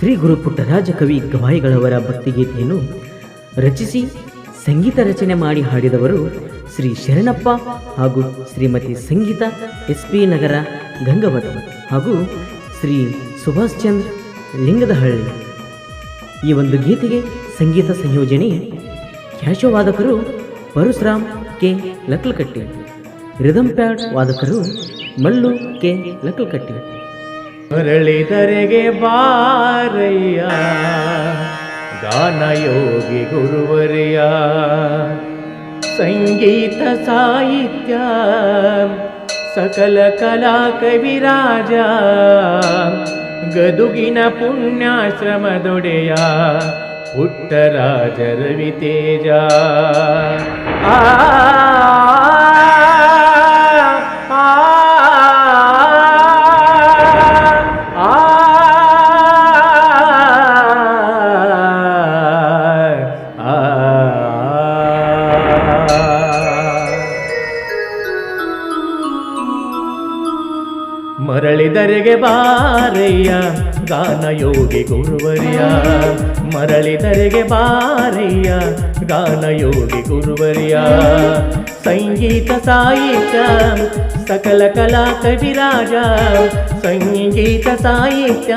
ಶ್ರೀ ಗುರು ಪುಟ್ಟರಾಜ ಕವಿ ಗವಾಯಿಗಳವರ ಭಕ್ತಿಗೀತೆಯನ್ನು ರಚಿಸಿ ಸಂಗೀತ ರಚನೆ ಮಾಡಿ ಹಾಡಿದವರು ಶ್ರೀ ಶರಣಪ್ಪ ಹಾಗೂ ಶ್ರೀಮತಿ ಸಂಗೀತ ಎಸ್ ಪಿ ನಗರ ಗಂಗವತ ಹಾಗೂ ಶ್ರೀ ಸುಭಾಷ್ ಚಂದ್ರ ಲಿಂಗದಹಳ್ಳಿ. ಈ ಒಂದು ಗೀತೆಗೆ ಸಂಗೀತ ಸಂಯೋಜನೆ ಕ್ಯಾಶವಾದಕರು Parashuram K Laklakatti rhythm pad ವಾದಕರು Mallu K Laklakatti ಮರಳಿದರೆಗೆ ಬಾರಯ್ಯ ಗಾನಯೋಗಿ ಗುರುವರಿಯ ಸಂಗೀತ ಸಾಹಿತ್ಯ ಸಕಲ ಕಲಾ ಕವಿರಾಜ ಗದುಗಿನ ಪುಣ್ಯಾಶ್ರಮದೊಡೆಯ ಪುಟ್ಟರಾಜ ರವಿತೇಜ. ಆ ಮರಳಿದರೆಗೆ ಬಾರಯ್ಯ ಗಾನಯೋಗಿ ಗುರುವರ್ಯ ಮರಳಿದರೆಗೆ ಬಾರಯ್ಯ ಗಾನಯೋಗಿ ಗುರುವರ್ಯ ಸಂಗೀತ ಸಾಹಿತ್ಯ ಸಕಲ ಕಲಾ ಕವಿರಾಜ ಸಂಗೀತ ಸಾಹಿತ್ಯ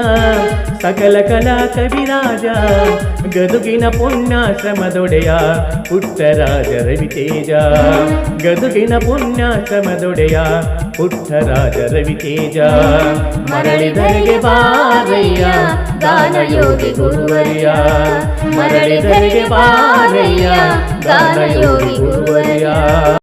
ಸಕಲ ಕಲಾ ಕವಿರಾಜ ಗದುಗಿನ ಪುಣ್ಯಾಶ್ರಮದೊಡೆಯ ಪುಟ್ಟರಾಜ ರವಿತೇಜ ಗದುಗಿನ ಪುಣ್ಯಾಶ್ರಮದೊಡೆಯ ಪುಟ್ಟರಾಜ ರವಿತೇಜ ಮರಳಿದರಿಗೆ ಬಾರಯ್ಯ ಗಾನಯೋಗಿ ಗುರುವರ್ಯ ಮರಳಿದರಿಗೆ ಬಾರಯ್ಯ ಗಾನಯೋಗಿ ಗುರುವರ್ಯ